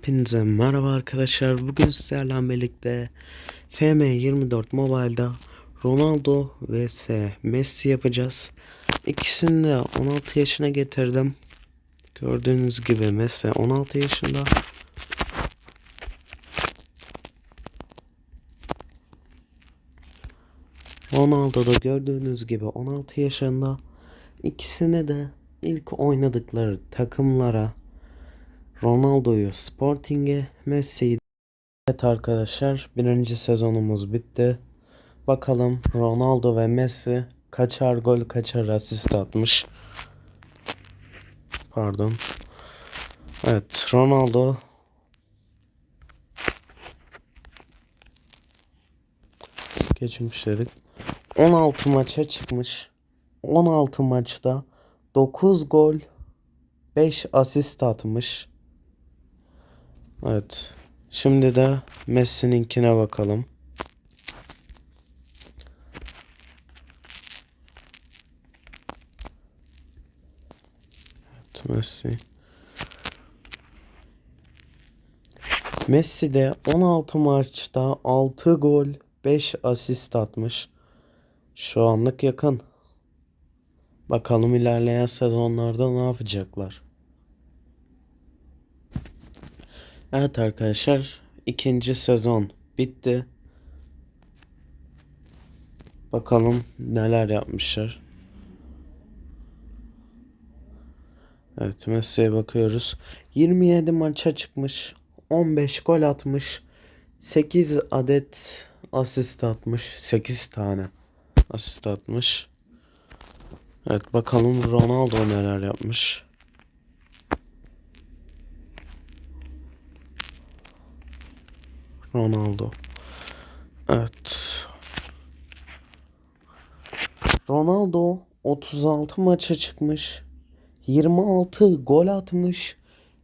Hepinize merhaba arkadaşlar. Bugün sizlerle birlikte FM24 Mobile'da Ronaldo vs Messi yapacağız. İkisini de 16 yaşına getirdim. Gördüğünüz gibi Messi 16 yaşında. Ronaldo da gördüğünüz gibi 16 yaşında. İkisini de ilk oynadıkları takımlara Ronaldo'yu Sporting'e, Messi'yi Evet arkadaşlar birinci sezonumuz bitti. Bakalım Ronaldo ve Messi kaçar gol kaçar asist atmış. Pardon. Evet Ronaldo geçmişleri 16 maça çıkmış. 16 maçta 9 gol 5 asist atmış. Evet. Şimdi de Messi'ninkine bakalım. Evet Messi. Messi de 16 maçta 6 gol 5 asist atmış. Şu anlık yakın. Bakalım ilerleyen sezonlarda ne yapacaklar. Evet arkadaşlar ikinci sezon bitti. Bakalım neler yapmışlar. Evet Messi'ye bakıyoruz. 27 maça çıkmış. 15 gol atmış. 8 adet asist atmış. 8 tane asist atmış. Evet bakalım Ronaldo neler yapmış. Ronaldo. Evet. Ronaldo 36 maça çıkmış. 26 gol atmış.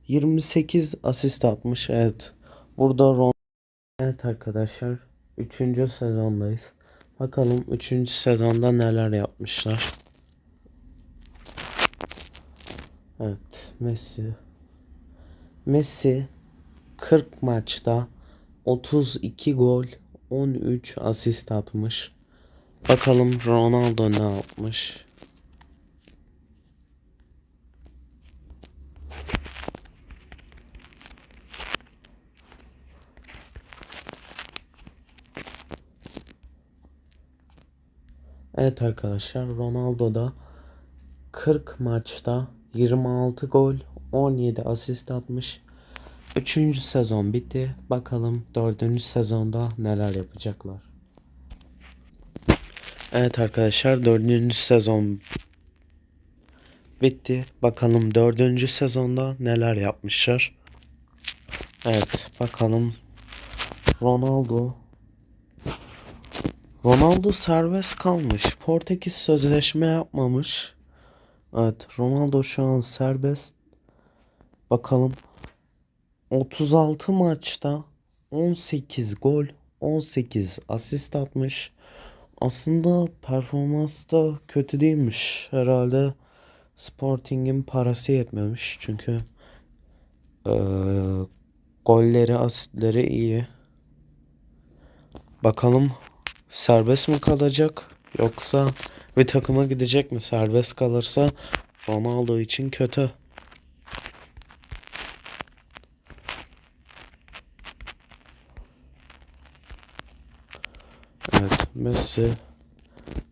28 asist atmış. Evet. Burada Ron Evet arkadaşlar. 3. sezondayız. Bakalım 3. sezonda neler yapmışlar. Evet. Messi. Messi 40 maçta 32 gol 13 asist atmış. Bakalım Ronaldo ne yapmış. Evet arkadaşlar Ronaldo da 40 maçta 26 gol 17 asist atmış. Üçüncü sezon bitti. Bakalım dördüncü sezonda neler yapacaklar. Evet arkadaşlar dördüncü sezon bitti. Bakalım dördüncü sezonda neler yapmışlar. Evet bakalım Ronaldo Ronaldo serbest kalmış. Portekiz sözleşme yapmamış. Evet Ronaldo şu an serbest. Bakalım 36 maçta 18 gol 18 asist atmış. Aslında performans da kötü değilmiş. Herhalde Sporting'in parası yetmemiş. Çünkü ee, golleri asistleri iyi. Bakalım serbest mi kalacak yoksa bir takıma gidecek mi? Serbest kalırsa Ronaldo için kötü. Evet Messi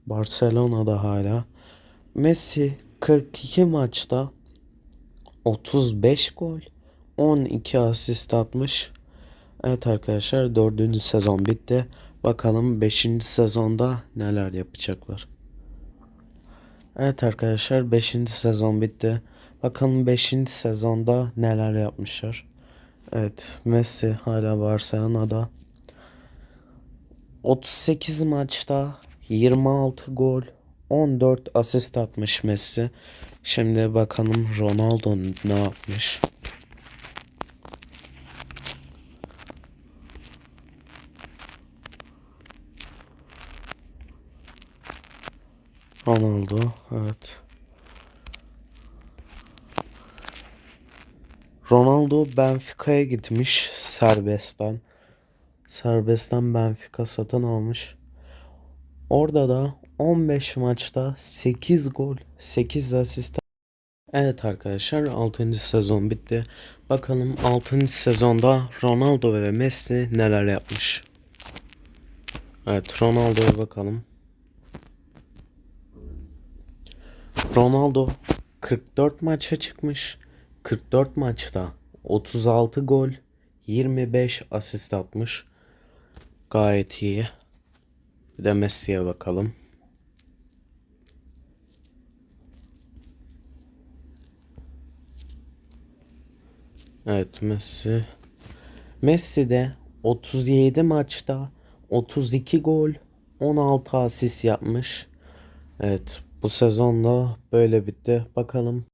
Barcelona'da hala. Messi 42 maçta 35 gol 12 asist atmış. Evet arkadaşlar 4. sezon bitti. Bakalım 5. sezonda neler yapacaklar. Evet arkadaşlar 5. sezon bitti. Bakalım 5. sezonda neler yapmışlar. Evet Messi hala Barcelona'da. 38 maçta 26 gol 14 asist atmış Messi. Şimdi bakalım Ronaldo ne yapmış. Ronaldo evet. Ronaldo Benfica'ya gitmiş serbestten. Serbestten Benfica satın almış. Orada da 15 maçta 8 gol, 8 asist. Evet arkadaşlar 6. sezon bitti. Bakalım 6. sezonda Ronaldo ve Messi neler yapmış. Evet Ronaldo'ya bakalım. Ronaldo 44 maça çıkmış. 44 maçta 36 gol, 25 asist atmış. Gayet iyi. Bir de Messi'ye bakalım. Evet Messi. Messi de 37 maçta 32 gol, 16 asist yapmış. Evet bu sezon da böyle bitti. Bakalım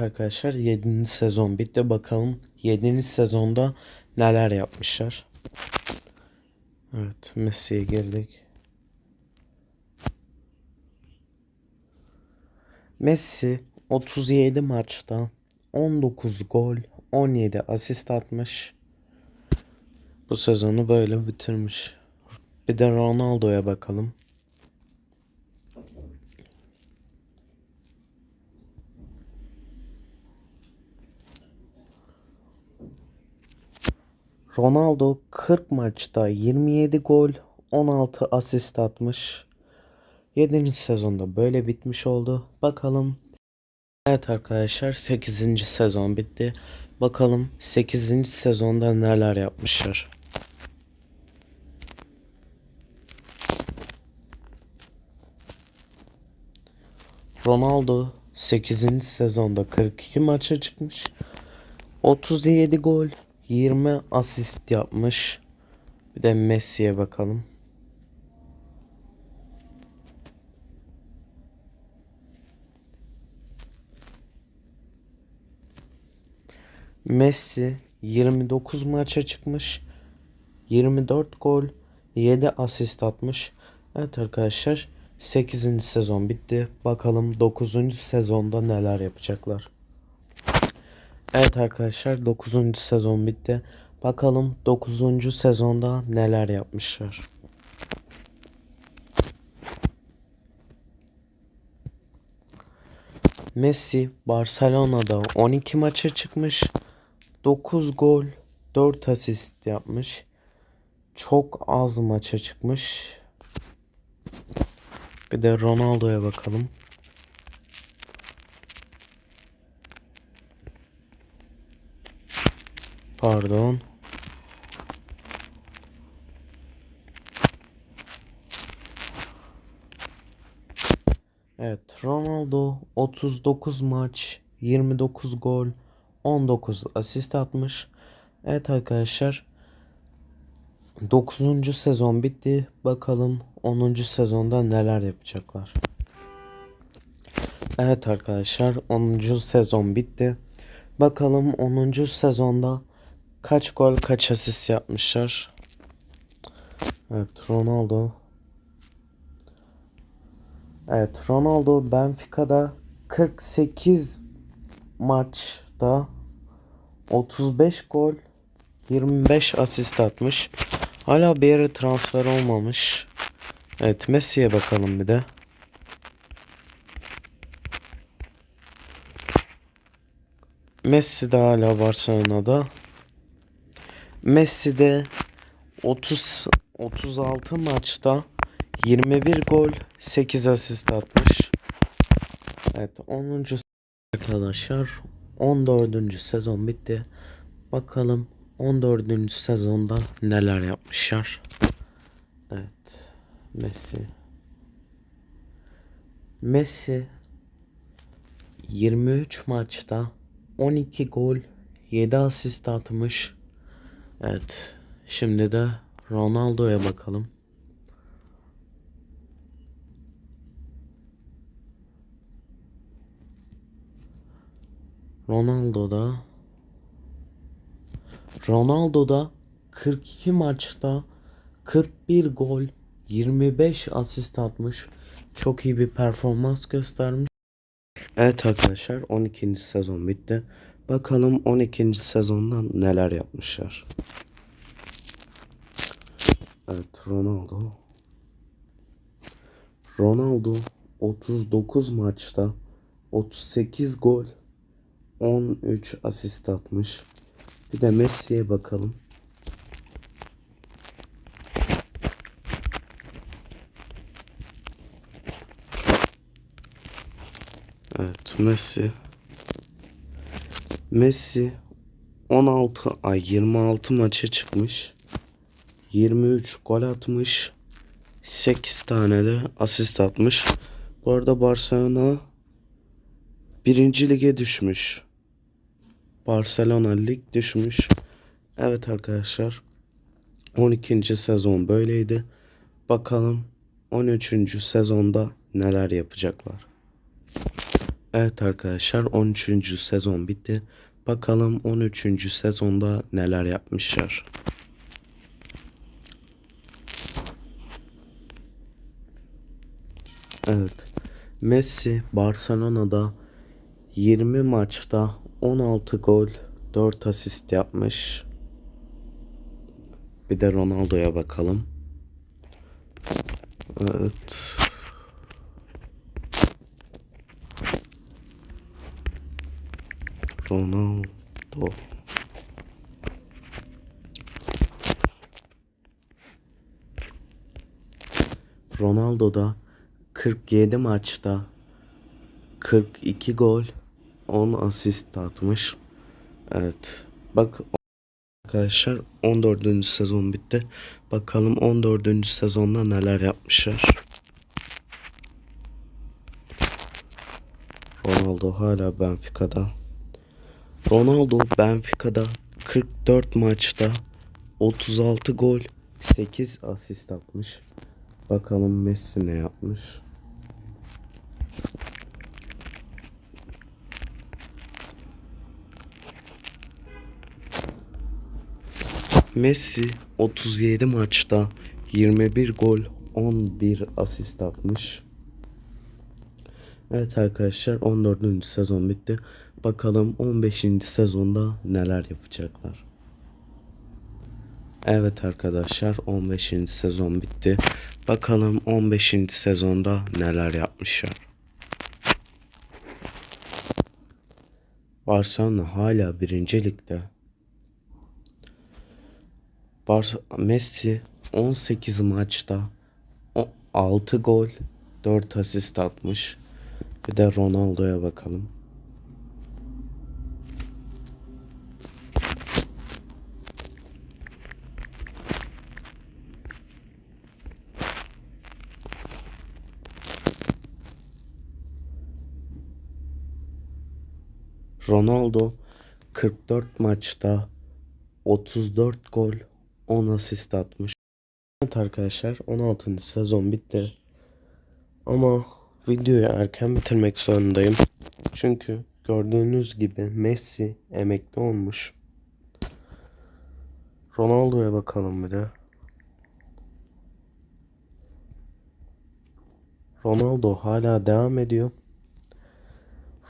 arkadaşlar 7. sezon bitti. Bakalım 7. sezonda neler yapmışlar. Evet Messi'ye girdik. Messi 37 maçta 19 gol, 17 asist atmış. Bu sezonu böyle bitirmiş. Bir de Ronaldo'ya bakalım. Ronaldo 40 maçta 27 gol, 16 asist atmış. 7. sezonda böyle bitmiş oldu. Bakalım. Evet arkadaşlar 8. sezon bitti. Bakalım 8. sezonda neler yapmışlar. Ronaldo 8. sezonda 42 maça çıkmış. 37 gol, 20 asist yapmış. Bir de Messi'ye bakalım. Messi 29 maça çıkmış. 24 gol, 7 asist atmış. Evet arkadaşlar 8. sezon bitti. Bakalım 9. sezonda neler yapacaklar. Evet arkadaşlar 9. sezon bitti. Bakalım 9. sezonda neler yapmışlar. Messi Barcelona'da 12 maça çıkmış. 9 gol, 4 asist yapmış. Çok az maça çıkmış. Bir de Ronaldo'ya bakalım. Pardon. Evet, Ronaldo 39 maç, 29 gol, 19 asist atmış. Evet arkadaşlar. 9. sezon bitti. Bakalım 10. sezonda neler yapacaklar. Evet arkadaşlar 10. sezon bitti. Bakalım 10. sezonda kaç gol kaç asist yapmışlar. Evet Ronaldo. Evet Ronaldo Benfica'da 48 maçta 35 gol 25 asist atmış. Hala bir yere transfer olmamış. Evet Messi'ye bakalım bir de. Messi de hala Barcelona'da. Messi de 30 36 maçta 21 gol 8 asist atmış. Evet 10. arkadaşlar 14. sezon bitti. Bakalım 14. sezonda neler yapmışlar. Evet. Messi. Messi 23 maçta 12 gol 7 asist atmış. Evet. Şimdi de Ronaldo'ya bakalım. Ronaldo'da Ronaldo'da 42 maçta 41 gol 25 asist atmış. Çok iyi bir performans göstermiş. Evet arkadaşlar 12. sezon bitti. Bakalım 12. sezondan neler yapmışlar. Evet Ronaldo. Ronaldo 39 maçta 38 gol 13 asist atmış. Bir de Messi'ye bakalım. Evet Messi. Messi 16 ay 26 maça çıkmış. 23 gol atmış. 8 tane de asist atmış. Bu arada Barcelona 1. lige düşmüş. Barcelona lig düşmüş. Evet arkadaşlar. 12. sezon böyleydi. Bakalım 13. sezonda neler yapacaklar. Evet arkadaşlar 13. sezon bitti. Bakalım 13. sezonda neler yapmışlar. Evet. Messi Barcelona'da 20 maçta 16 gol 4 asist yapmış. Bir de Ronaldo'ya bakalım. Evet. Ronaldo. Ronaldo da 47 maçta 42 gol 10 asist atmış. Evet. Bak arkadaşlar 14. sezon bitti. Bakalım 14. sezonda neler yapmışlar. Ronaldo hala Benfica'da. Ronaldo Benfica'da 44 maçta 36 gol 8 asist atmış. Bakalım Messi ne yapmış. Messi 37 maçta 21 gol 11 asist atmış. Evet arkadaşlar 14. sezon bitti. Bakalım 15. sezonda neler yapacaklar. Evet arkadaşlar 15. sezon bitti. Bakalım 15. sezonda neler yapmışlar. Barcelona hala birinci ligde. Bar Messi 18 maçta 6 gol 4 asist atmış. Bir de Ronaldo'ya bakalım. Ronaldo 44 maçta 34 gol 10 asist atmış. Evet arkadaşlar 16. sezon bitti. Ama videoyu erken bitirmek zorundayım. Çünkü gördüğünüz gibi Messi emekli olmuş. Ronaldo'ya bakalım bir de. Ronaldo hala devam ediyor.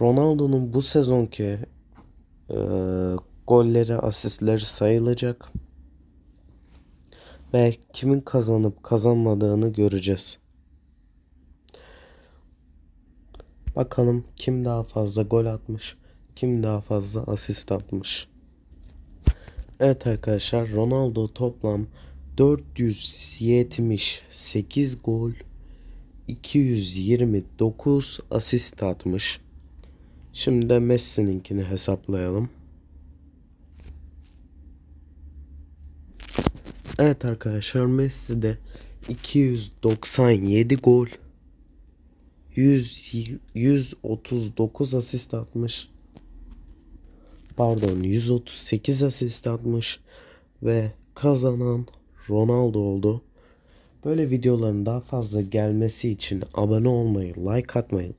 Ronaldo'nun bu sezonki e, golleri, asistleri sayılacak. Ve kimin kazanıp kazanmadığını göreceğiz. Bakalım kim daha fazla gol atmış, kim daha fazla asist atmış. Evet arkadaşlar Ronaldo toplam 478 gol 229 asist atmış. Şimdi de Messi'ninkini hesaplayalım. Evet arkadaşlar Messi de 297 gol 100 139 asist atmış. Pardon 138 asist atmış ve kazanan Ronaldo oldu. Böyle videoların daha fazla gelmesi için abone olmayı, like atmayı